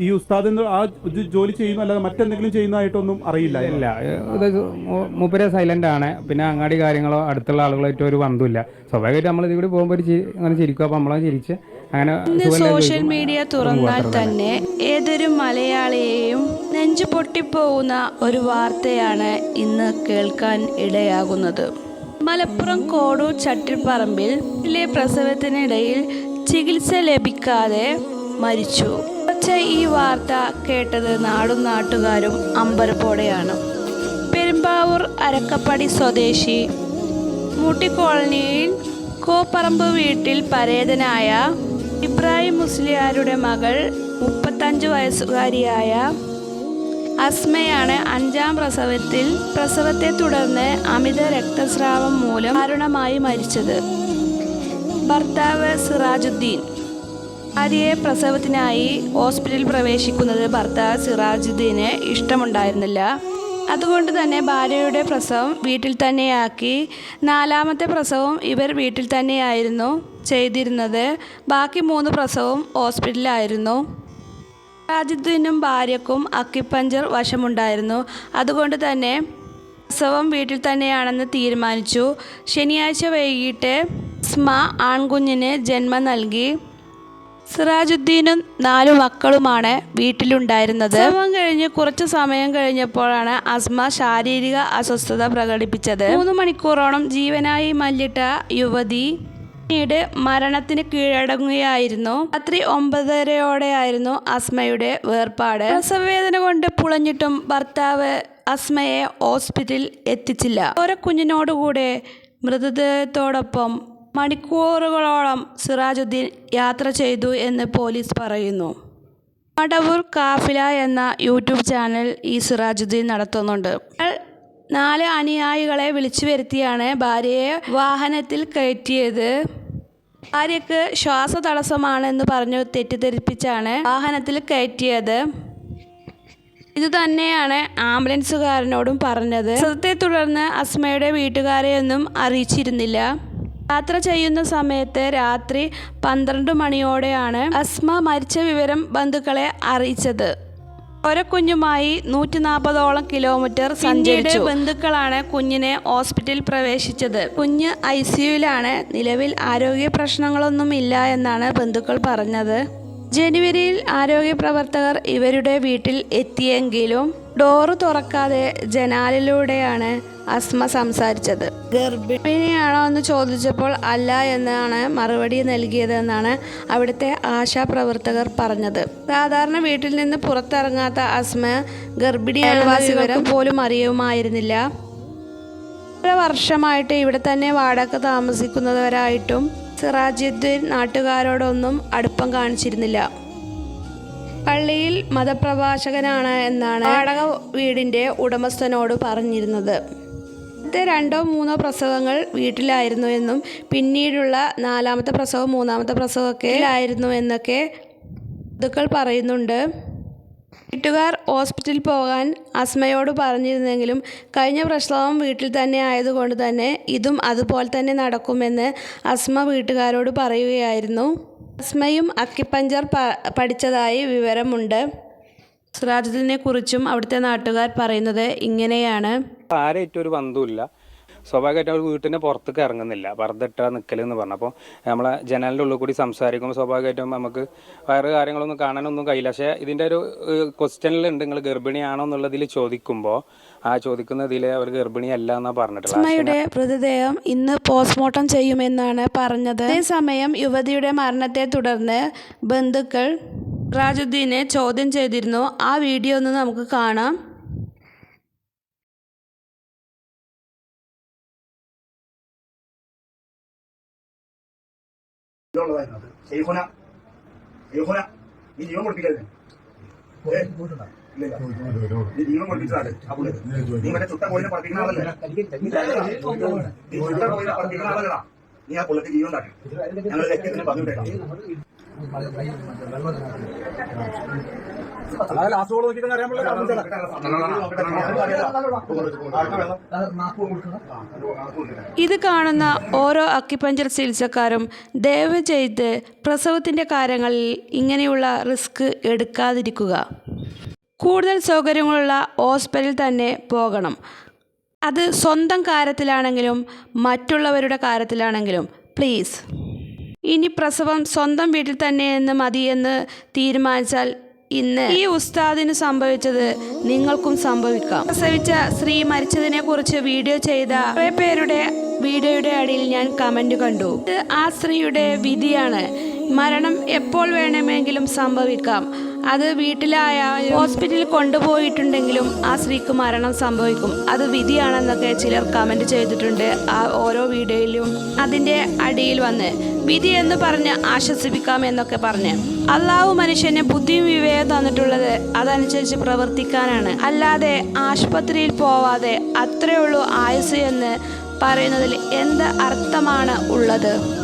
ഈ- ഉസ്താദ് ആ ജോലി ചെയ്യുന്ന അല്ലാതെ മറ്റെന്തെങ്കിലും ചെയ്യുന്നതായിട്ടൊന്നും അറിയില്ല. ഇല്ല. ഇത് മൂപ്പര് സൈലന്റ് ആണ്. പിന്നെ അങ്ങാടി കാര്യങ്ങളോ അടുത്തുള്ള ആളുകളായിട്ട് ഒരു ബന്ധമില്ല സ്വാഭാവികമായിട്ട് നമ്മൾ ഇതിൽ കൂടി പോകുമ്പോൾ ഒരു അങ്ങനെ ചിരിക്കും. അപ്പോൾ നമ്മളെ ചിരിച്ച് അങ്ങനെ സോഷ്യൽ. മീഡിയ തുറന്നാൽ തന്നെ ഏതൊരു മലയാളിയെയും നെഞ്ചു പൊട്ടിപ്പോകുന്ന ഒരു വാർത്തയാണ് ഇന്ന് കേൾക്കാൻ ഇടയാകുന്നത്. മലപ്പുറം കോടൂർ ചട്ടിപ്പറമ്പിൽ പ്രസവത്തിനിടയിൽ ചികിത്സ ലഭിക്കാതെ മരിച്ചു. പക്ഷേ ഈ വാർത്ത കേട്ടത് നാടും നാട്ടുകാരും അമ്പരപ്പോടെയാണ്. പെരുമ്പാവൂർ അരക്കപ്പടി സ്വദേശി മുട്ടിക്കോളനിയിൽ കോളനിയിൽ കോപ്പറമ്പ് വീട്ടിൽ പരേതനായ ഇബ്രാഹിം മുസ്ലിയാരുടെ മകൾ മുപ്പത്തഞ്ച് വയസ്സുകാരിയായ അസ്മയാണ് അഞ്ചാം പ്രസവത്തിൽ പ്രസവത്തെ തുടർന്ന് അമിത രക്തസ്രാവം മൂലം ദാരുണമായി മരിച്ചത്. ഭർത്താവ് സിറാജുദ്ദീൻ ഭാര്യയെ പ്രസവത്തിനായി ഹോസ്പിറ്റലിൽ പ്രവേശിക്കുന്നത് ഭർത്താവ് സിറാജുദ്ദീന് ഇഷ്ടമുണ്ടായിരുന്നില്ല. അതുകൊണ്ട് തന്നെ ഭാര്യയുടെ പ്രസവം വീട്ടിൽ തന്നെയാക്കി നാലാമത്തെ പ്രസവം ഇവർ വീട്ടിൽ തന്നെയായിരുന്നു ചെയ്തിരുന്നത്. ബാക്കി മൂന്ന് പ്രസവം ഹോസ്പിറ്റലിലായിരുന്നു. സിറാജുദ്ദീനും ഭാര്യക്കും അക്കിപ്പഞ്ചർ വശമുണ്ടായിരുന്നു. അതുകൊണ്ട് തന്നെ പ്രസവം വീട്ടിൽ തന്നെയാണെന്ന് തീരുമാനിച്ചു. ശനിയാഴ്ച വൈകിട്ട് സ്മ ആൺകുഞ്ഞിന് ജന്മം നൽകി. സിറാജുദ്ദീനും നാലു മക്കളുമാണ് വീട്ടിലുണ്ടായിരുന്നത്. സമയം കഴിഞ്ഞ് കുറച്ച് സമയം കഴിഞ്ഞപ്പോഴാണ് അസ്മ ശാരീരിക അസ്വസ്ഥത പ്രകടിപ്പിച്ചത്. മൂന്ന് മണിക്കൂറോളം ജീവനായി മല്ലിട്ട യുവതി പിന്നീട് മരണത്തിന് കീഴടങ്ങുകയായിരുന്നു. രാത്രി ഒമ്പതരയോടെയായിരുന്നു അസ്മയുടെ വേർപാട്. പ്രസവവേദന കൊണ്ട് പുളഞ്ഞിട്ടും ഭർത്താവ് അസ്മയെ ഹോസ്പിറ്റലിൽ എത്തിച്ചില്ല. ഓരോ കുഞ്ഞിനോടുകൂടെ മൃതദേഹത്തോടൊപ്പം മണിക്കൂറുകളോളം സിറാജുദ്ദീൻ യാത്ര ചെയ്തു എന്ന് പോലീസ് പറയുന്നു. മടവൂർ കാഫില എന്ന യൂട്യൂബ് ചാനൽ ഈ സിറാജുദ്ദീൻ നടത്തുന്നുണ്ട്. നാല് അനുയായികളെ വിളിച്ചു വരുത്തിയാണ് ഭാര്യയെ വാഹനത്തിൽ കയറ്റിയത്. ഭാര്യക്ക് ശ്വാസതടസ്സമാണെന്ന് പറഞ്ഞു തെറ്റിദ്ധരിപ്പിച്ചാണ് വാഹനത്തിൽ കയറ്റിയത്. ഇതുതന്നെയാണ് ആംബുലൻസുകാരനോടും പറഞ്ഞത്. പ്രസവത്തെ തുടർന്ന് അസ്മയുടെ വീട്ടുകാരെയൊന്നും അറിയിച്ചിരുന്നില്ല. യാത്ര ചെയ്യുന്ന സമയത്ത് രാത്രി പന്ത്രണ്ട് മണിയോടെയാണ് അസ്മ മരിച്ച വിവരം ബന്ധുക്കളെ അറിയിച്ചത്. ഒരക്കുഞ്ഞുമായി നൂറ്റി നാൽപ്പതോളം കിലോമീറ്റർ സഞ്ചരിച്ചു. ബന്ധുക്കളാണ് കുഞ്ഞിനെ ഹോസ്പിറ്റലിൽ പ്രവേശിച്ചത്. കുഞ്ഞ് ഐ സിയുലാണ് നിലവിൽ ആരോഗ്യ പ്രശ്നങ്ങളൊന്നും ഇല്ല എന്നാണ് ബന്ധുക്കൾ പറഞ്ഞത്. ജനുവരിയിൽ ആരോഗ്യ പ്രവർത്തകർ ഇവരുടെ വീട്ടിൽ എത്തിയെങ്കിലും ഡോറ് തുറക്കാതെ ജനാലിലൂടെയാണ് അസ്മ സംസാരിച്ചത്. ഗർഭിണിയാണോ എന്ന് ചോദിച്ചപ്പോൾ അല്ല എന്നാണ് മറുപടി നൽകിയതെന്നാണ് അവിടുത്തെ ആശാപ്രവർത്തകർ പറഞ്ഞത്. സാധാരണ വീട്ടിൽ നിന്ന് പുറത്തിറങ്ങാത്ത അസ്മ ഗർഭിണി വിവരം പോലും അറിയുമായിരുന്നില്ല. വർഷമായിട്ട് ഇവിടെ തന്നെ വാടക താമസിക്കുന്നവരായിട്ടും സിറാജുദ്ദീൻ നാട്ടുകാരോടൊന്നും അടുപ്പം കാണിച്ചിരുന്നില്ല. പള്ളിയിൽ മതപ്രഭാഷകനാണ് എന്നാണ് വാടക വീടിന്റെ ഉടമസ്ഥനോട് പറഞ്ഞിരുന്നത്. ആദ്യത്തെ രണ്ടോ മൂന്നോ പ്രസവങ്ങൾ വീട്ടിലായിരുന്നു എന്നും പിന്നീടുള്ള നാലാമത്തെ പ്രസവം മൂന്നാമത്തെ പ്രസവമൊക്കെ ആയിരുന്നു എന്നൊക്കെ ബന്ധുക്കൾ പറയുന്നുണ്ട്. വീട്ടുകാർ ഹോസ്പിറ്റലിൽ പോകാൻ അസ്മയോട് പറഞ്ഞിരുന്നെങ്കിലും കഴിഞ്ഞ പ്രസവം വീട്ടിൽ തന്നെ ആയതുകൊണ്ട് തന്നെ ഇതും അതുപോലെ തന്നെ നടക്കുമെന്ന് അസ്മ വീട്ടുകാരോട് പറയുകയായിരുന്നു. അസ്മയും അക്കിപ്പഞ്ചർ പഠിച്ചതായി വിവരമുണ്ട്. സിറാജുദ്ദീനെ കുറിച്ചും അവിടുത്തെ നാട്ടുകാർ പറയുന്നത് ഇങ്ങനെയാണ്. ആരായിട്ടും ഒരു ബന്ധവുമില്ല സ്വാഭാവികമായിട്ടും അവർ വീട്ടിന്റെ പുറത്തേക്ക് ഇറങ്ങുന്നില്ല. പർദ്ദട്ട നിൽക്കലെന്ന് പറഞ്ഞു. അപ്പോൾ നമ്മളെ ജനലിന്റെ ഉള്ളിൽ കൂടി സംസാരിക്കുമ്പോൾ സ്വാഭാവികമായിട്ടും നമുക്ക് വേറെ കാര്യങ്ങളൊന്നും കാണാനൊന്നും കഴിയില്ല. പക്ഷേ ഇതിന്റെ ഒരു ക്വസ്റ്റ്യനിലുണ്ട്. നിങ്ങൾ ഗർഭിണിയാണോ എന്നുള്ളതിൽ ചോദിക്കുമ്പോൾ ആ ചോദിക്കുന്നതിൽ അവർ ഗർഭിണിയല്ല എന്നാണ് പറഞ്ഞിട്ടുള്ളത്. അമ്മയുടെ മൃതദേഹം ഇന്ന് പോസ്റ്റ്മോർട്ടം ചെയ്യുമെന്നാണ് പറഞ്ഞത്. അതേസമയം യുവതിയുടെ മരണത്തെ തുടർന്ന് ബന്ധുക്കൾ റാജുദ്ദീനെ ചോദ്യം ചെയ്തിരുന്നു. ആ വീഡിയോ ഒന്ന് നമുക്ക് കാണാം. ഇതുള്ളതായിരുന്നു ഷെയ്ഖുന ശൈഹുന നീ ജീവൻ ഇല്ല. നീ ജീവൻ കൊടുപ്പിച്ചതാണ്. പുള്ളി നീ മറ്റേ ചുട്ട കോഴിനെ പഠിപ്പിക്കുന്ന ആളല്ലേ? നീ ചുട്ട കോഴിനെ പഠിപ്പിക്കുന്ന ആളല്ലടാ. നീ ആ പുള്ളിക്ക് ജീവൻ ഉണ്ടാക്കി. ഞങ്ങൾ ലക്ഷ്യത്തിന് പറഞ്ഞുവിട്ടേക്കാം ഇത് കാണുന്ന ഓരോ അക്കിപ്പഞ്ചർ ചികിത്സക്കാരും ദയവ് ചെയ്ത് പ്രസവത്തിന്റെ കാര്യങ്ങളിൽ ഇങ്ങനെയുള്ള റിസ്ക് എടുക്കാതിരിക്കുക. കൂടുതൽ സൗകര്യങ്ങളുള്ള ഹോസ്പിറ്റലിൽ തന്നെ പോകണം. അത് സ്വന്തം കാര്യത്തിലാണെങ്കിലും മറ്റുള്ളവരുടെ കാര്യത്തിലാണെങ്കിലും പ്ലീസ് ഇനി പ്രസവം സ്വന്തം വീട്ടിൽ തന്നെയെന്ന് മതിയെന്ന് തീരുമാനിച്ചാൽ ഇന്ന് ഈ ഉസ്താദിന് സംഭവിച്ചത് നിങ്ങൾക്കും സംഭവിക്കാം. പ്രസവിച്ച സ്ത്രീ മരിച്ചതിനെ കുറിച്ച് വീഡിയോ ചെയ്ത കുറേ പേരുടെ വീഡിയോയുടെ അടിയിൽ ഞാൻ കമന്റ് കണ്ടു. ഇത് ആ സ്ത്രീയുടെ വിധിയാണ്. മരണം എപ്പോൾ വേണമെങ്കിലും സംഭവിക്കാം. അത് വീട്ടിലായാലും ഹോസ്പിറ്റലിൽ കൊണ്ടുപോയിട്ടുണ്ടെങ്കിലും ആ സ്ത്രീക്ക് മരണം സംഭവിക്കും. അത് വിധിയാണെന്നൊക്കെ ചിലർ കമന്റ് ചെയ്തിട്ടുണ്ട്. ആ ഓരോ വീഡിയോയിലും അതിന്റെ അടിയിൽ വന്ന് വിധി എന്ന് പറഞ്ഞ് ആശ്വസിപ്പിക്കാം എന്നൊക്കെ പറഞ്ഞ്. അള്ളാഹു മനുഷ്യന് ബുദ്ധിയും വിവേകം തന്നിട്ടുള്ളത് അതനുസരിച്ച് പ്രവർത്തിക്കാനാണ്. അല്ലാതെ ആശുപത്രിയിൽ പോവാതെ അത്രയുള്ളൂ ആയുസ് എന്ന് പറയുന്നതിൽ എന്ത് അർത്ഥമാണ് ഉള്ളത്?